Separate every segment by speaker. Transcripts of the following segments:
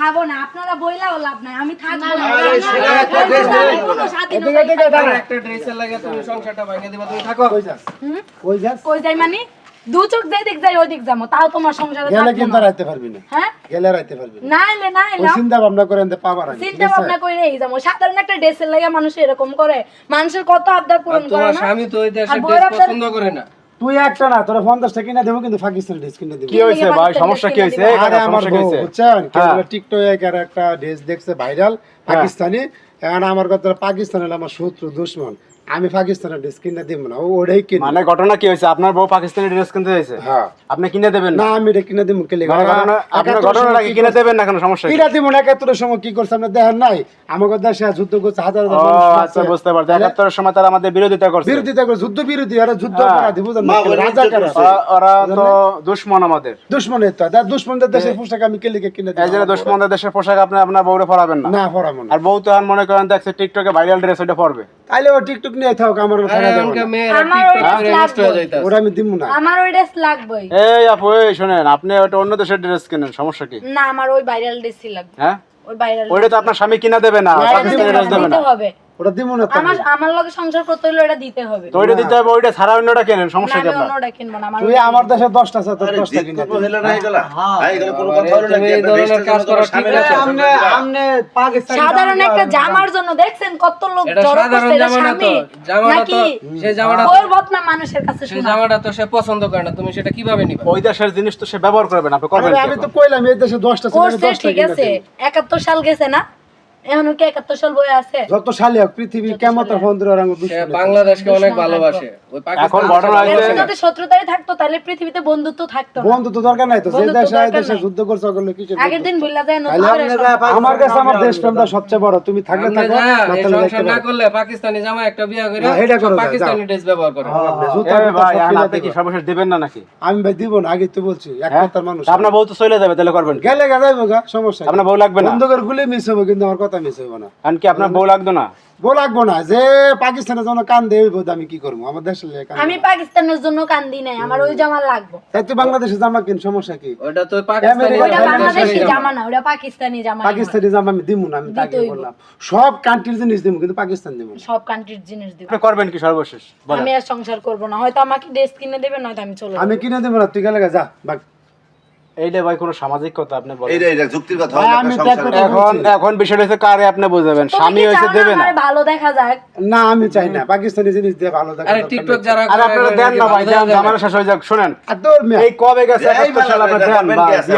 Speaker 1: খাব না আপনারা বইলাও লাভ নাই আমি থাকব না
Speaker 2: আরে, সেটা
Speaker 1: আপনারা
Speaker 2: একটা
Speaker 1: থাকবেন
Speaker 2: dress
Speaker 1: না,
Speaker 2: নেই।
Speaker 1: কোনো স্বাধীনতা
Speaker 3: এদিকে, এদিকে,
Speaker 1: থাকবে না।
Speaker 3: দাঁড়া।
Speaker 2: একটা ড্রেসের লাগে তুমি সংসারটা ভাঙে দিবা তুমি থাকো
Speaker 3: কই যাস
Speaker 1: হুম?
Speaker 3: কই যাস
Speaker 1: কই যাই মানে দু চোখ যেই দিক যাই ওই দিক যাব তাও তোমার সংসারে
Speaker 3: গেলে কিন্তু রাইতে পারবি না
Speaker 1: হ্যাঁ
Speaker 3: গেলে রাইতে পারবি না
Speaker 1: না এলে না
Speaker 3: চিন্তা ভাবনা করেন পাবার আগে,
Speaker 1: চিন্তা ভাবনা করে এই যাব সাধারণ একটা ড্রেসের লাগে মানুষ এরকম করে মানুষের কত আবদার পূরণ করে
Speaker 2: তোমার স্বামী তো ওই ড্রেস পছন্দ করে না
Speaker 3: তুই একটা না তোরা পঞ্চাশটা কিনে দেবো কিন্তু পাকিস্তানি ড্রেস কিনে দেবো।
Speaker 4: কি হয়েছে ভাই? সমস্যা কি হয়েছে?
Speaker 3: আরে আমার বউ, বুঝছেন?
Speaker 4: হ্যাঁ।
Speaker 3: টিকটকে এর একটা ড্রেস দেখছে ভাইরাল পাকিস্তানি এখন আমার কথা পাকিস্তানের হলো আমার শত্রু দুশ্মন। আমি পাকিস্তানের ড্রেস কিনে দিব না ওটাই কিনে
Speaker 4: মানে ঘটনা কি হয়েছে? আপনার বউ পাকিস্তানি ড্রেস কিনতে হয়েছে
Speaker 3: হ্যাঁ।
Speaker 4: আপনি কিনে দেবেন
Speaker 3: না? আমি এটা কিনে দিব কেলে?
Speaker 4: মানে ঘটনা- আপনার ঘটনাটা কি কিনে দেবেন না কেন সমস্যা কি?
Speaker 3: কিনা দিব না একাত্তরের সময় কি করছে আমরা দেখেন নাই? আমাকে দেশে যুদ্ধ করছে হাজার হাজার মানুষ
Speaker 4: আচ্ছা। বুঝতে পারছি। একাত্তরের সময় তারা আমাদের বিরোধিতা করছে।
Speaker 3: বিরোধিতা করে যুদ্ধ বিরোধী আর যুদ্ধ
Speaker 4: হ্যাঁ।
Speaker 3: অপরাধী বুঝেন না? রাজা কারা?
Speaker 4: ওরা- তো দুশ্মন আমাদের।
Speaker 3: দুশ্মনের তো তার দুশ্মনদের দেশের পোশাক আমি কেলে কিনে
Speaker 4: এই
Speaker 3: দিব
Speaker 4: জন্য দুশ্মনদের দেশের পোশাক আপনি আপনার বউরে পরাবেন না।
Speaker 3: না পরাবো না।
Speaker 4: আর বউ তো আর মনে করেন দেখছে টিকটকে ভাইরাল ড্রেস ওইটা পরবে।
Speaker 3: তাইলে ও টিকটক নিয়ে থাক আমার আমি দিব না।
Speaker 1: আমার ওই ড্রেস লাগবে
Speaker 4: এই আপু এই শোনেন আপনি ওটা অন্য দেশের ড্রেস কিনেন সমস্যা কি?
Speaker 1: না আমার ওই ভাইরাল ড্রেসই লাগবে।
Speaker 4: হ্যাঁ?
Speaker 1: ওই ভাইরাল
Speaker 4: ওইটা তো আপনার স্বামী কিনা দেবে না পাকিস্তানি ড্রেস দেবে না।
Speaker 3: ওরা দিব না
Speaker 1: আমার আমার লগে সংসার করতে হলে এটা দিতে হবে
Speaker 4: তো ওইটা দিতে হবে ওইটা ছাড়া অন্যটা কেনেন
Speaker 1: না
Speaker 4: সমস্যা কি
Speaker 1: আমি
Speaker 4: আপনার
Speaker 1: অন্যটা কিনবো না আমার
Speaker 3: তুই আমার দেশে আছে তোর দশটা কিনে দে।
Speaker 2: তুমি এই ধরনের কাজ করা ঠিক না তো।
Speaker 1: সাধারণ একটা জামার জন্য দেখছেন কত লোক জড়ো
Speaker 2: সাধারণ
Speaker 1: করছে এটা
Speaker 2: জামা না তো।
Speaker 1: স্বামী
Speaker 2: জামাটা তো-
Speaker 1: নাকি
Speaker 2: সেই জামাটা
Speaker 1: ওর মানুষের কাছে শোনা
Speaker 2: জামাটা তো সে পছন্দ করে না তুমি সেটা কীভাবে নিবা
Speaker 4: ওই দেশের জিনিস তো সে ব্যবহার করবেন আপনি করবেন
Speaker 3: আমি তো? কইলাম এই দেশে দশটা ছিল
Speaker 1: ঠিক আছে
Speaker 3: দেব।
Speaker 1: একাত্তর সাল গেছে না এখনও কি একাত্তর সাল বয়ে আছে?
Speaker 3: যত সালে হোক পৃথিবী কেমন তার ফোন ধরে আঙ্গুল
Speaker 2: সে
Speaker 3: দুশ্মনী।
Speaker 2: বাংলাদেশকে অনেক ভালোবাসে।
Speaker 4: এখন ঘটনা হয়েছে-
Speaker 1: যদি শত্রুতাই থাকতো তাহলে পৃথিবীতে বন্ধুত্ব থাকতো না।
Speaker 3: দরকার নাই তো। যে দেশে এই দেশে যুদ্ধ করছে ওগুলো কিছু
Speaker 1: আগের দিন ভুলা যায় নতুন
Speaker 3: তাইলে
Speaker 1: করে সব-
Speaker 3: আমার কাছে আমার দেশপ্রেমটা সবচেয়ে বড়। তুমি থাকলে
Speaker 2: আমরা
Speaker 3: থাকো না
Speaker 2: সংসার না করলে পাকিস্তানি জামা একটা বিয়া করে
Speaker 3: না, এটা করো
Speaker 2: সব
Speaker 3: না,
Speaker 2: পাকিস্তানি ড্রেস ব্যবহার করে।
Speaker 3: জুতা
Speaker 4: এ
Speaker 3: টুতা
Speaker 4: ভাই
Speaker 3: সব
Speaker 4: এখন
Speaker 3: কিনে
Speaker 4: আপনি কি সর্বশেষ দিবেন না নাকি?
Speaker 3: আমি ভাই দিব না আগে তো বলছি এক
Speaker 4: হ্যাঁ?
Speaker 3: কথার মানুষ।
Speaker 4: আপনার বউ তো চলে যাবে তাহলে করবেন
Speaker 3: গেলে গেলে সমস্যা
Speaker 4: আপনার বউ লাগবে না?
Speaker 3: বন্ধ করে গুলি মিস হবে কিন্তু আমার কথা মিস হবে না।
Speaker 4: কারণ কি আপনার বউ লাগতো না?
Speaker 3: বউ লাগবো না যে পাকিস্তানের জন্য কান দেবে আমি কি করব? আমার দেশের
Speaker 1: আমি পাকিস্তানের জন্য কান্দি নাই আমার ওই জামা লাগবে।
Speaker 3: তাই তুই বাংলাদেশে জামা কিন সমস্যা কি?
Speaker 2: ওটা তো
Speaker 1: বাংলাদেশি জামা। না ওটা পাকিস্তানি জামা
Speaker 3: পাকিস্তানি জামা আমি দিব না আমি তাকে বললাম। সব কান্ট্রির জিনিস দিব কিন্তু পাকিস্তান দিব না।
Speaker 1: সব কান্ট্রির জিনিস দিব।
Speaker 4: আপনি করবেন কি সর্বশেষ?
Speaker 1: আমি আর সংসার করব না হয়তো আমাকে ড্রেস কিনে দেবে নয়তো আমি চলে
Speaker 3: আমি কিনে দেবো না তুই গেলে যা বাক।
Speaker 4: এইটা ভাই কোনো সামাজিক কথা আপনি বলেন।
Speaker 5: এইটা এটা যুক্তির কথা হয় না, সংসারে।
Speaker 4: এখন এখন বিষয়টা হচ্ছে কারে আপনি বুঝাবেন? স্বামী
Speaker 1: কি
Speaker 4: হয়েছে
Speaker 1: না
Speaker 4: দেবে না?
Speaker 1: ভালো দেখা যাক?
Speaker 3: না আমি চাই না। পাকিস্তানি জিনিস দিয়ে ভালো দেখা
Speaker 2: আরে টিকটক যারা
Speaker 4: আর আপনারা দেন না ভাই দেন জামানা শেষ হয়ে যাক শুনেন। এই কবে গেছে সাল আপনি দেন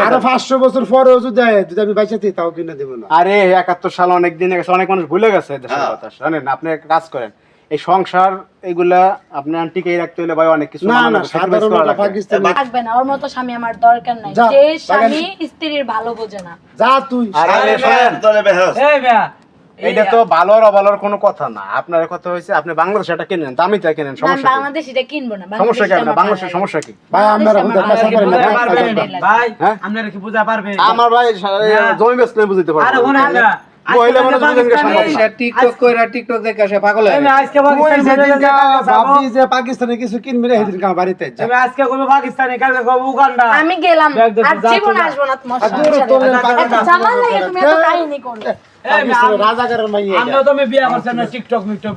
Speaker 3: আরও
Speaker 4: দেন।
Speaker 3: পাঁচশো বছর পরেও যদি দেয়, যদি আমি বাইসে থাকি তাও কিনে দেবো না।
Speaker 4: আরে একাত্তর সাল অনেক দিন গেছে অনেক মানুষ ভুলে গেছে দেশের
Speaker 5: হ্যাঁ।
Speaker 4: কথা জানেন আপনি কাজ করেন। এই সংসার এগুলা আপনি টিকেই রাখতে হলে ভাই অনেক কিছু
Speaker 3: না না সাধারণ পাকিস্তানি
Speaker 1: থাকবে না ওর মতো স্বামী আমার দরকার নাই।
Speaker 3: যা,
Speaker 1: স্বামী স্ত্রীর ভালো বোঝে না।
Speaker 3: যা তুই।
Speaker 4: আরে শোনেন,
Speaker 5: তলে বেহস।
Speaker 4: এইটা তো ভালোর অভালোর কোনো কথা না। আপনার কথা হয়েছে আপনি বাংলাদেশ এটা কিনেন দামি তা কিনেন সমস্যা
Speaker 1: বাংলাদেশ এটা কিনবো না
Speaker 4: সমস্যা কি আপনার? বাংলাদেশের সমস্যা কি?
Speaker 3: ভাই আপনারা
Speaker 1: বাংলাদেশটা
Speaker 3: হুদা
Speaker 1: আমার
Speaker 3: কাঁচা
Speaker 1: ভালো
Speaker 3: পারেন না,
Speaker 1: লাগে,
Speaker 3: কাঁচা
Speaker 1: ভালো
Speaker 3: পারেন না।
Speaker 1: লাগে।
Speaker 6: ভাই
Speaker 4: হ্যাঁ?
Speaker 6: আপনারা কি বুঝা পারবে
Speaker 4: আমার ভাই জমি বেচলে বুঝতে
Speaker 6: আরে
Speaker 4: পারব
Speaker 6: ওনা না
Speaker 4: মহিলা মানুষ বুঝেন কে সম্ভব না।
Speaker 2: সে টিকটক কইরা টিকটক দেখে সে পাগল হয়ে
Speaker 6: আমি
Speaker 2: গেছে।
Speaker 6: আজকে
Speaker 3: ওই
Speaker 6: পাকিস্তানি
Speaker 3: যেদিনকে
Speaker 6: যাব।
Speaker 3: ভাবি যে পাকিস্তানে কিছু কিনবি রে সেদিনকে আমার বাড়িতে যা।
Speaker 6: আমি আজকে কবে পাকিস্তানি কালকে কবে উগান্ডা।
Speaker 1: আমি গেলাম। আর জীবন আসব না তোমার
Speaker 3: আর দূরে
Speaker 1: সংসারে।
Speaker 3: তোলেন
Speaker 1: এত
Speaker 3: পাকিস্তান
Speaker 1: জামা লাগে তুমি এত কাহিনী করলে
Speaker 3: রাজাকারের মাইয়া।
Speaker 6: আমরা তো আমি বিয়া করছি না টিকটক মিকটক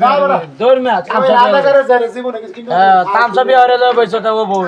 Speaker 6: দৌড় ম্যাচ
Speaker 3: রাজাকারের জীবনে কিছু
Speaker 6: তামসা বিয়া হরে বসে থাকব বউ।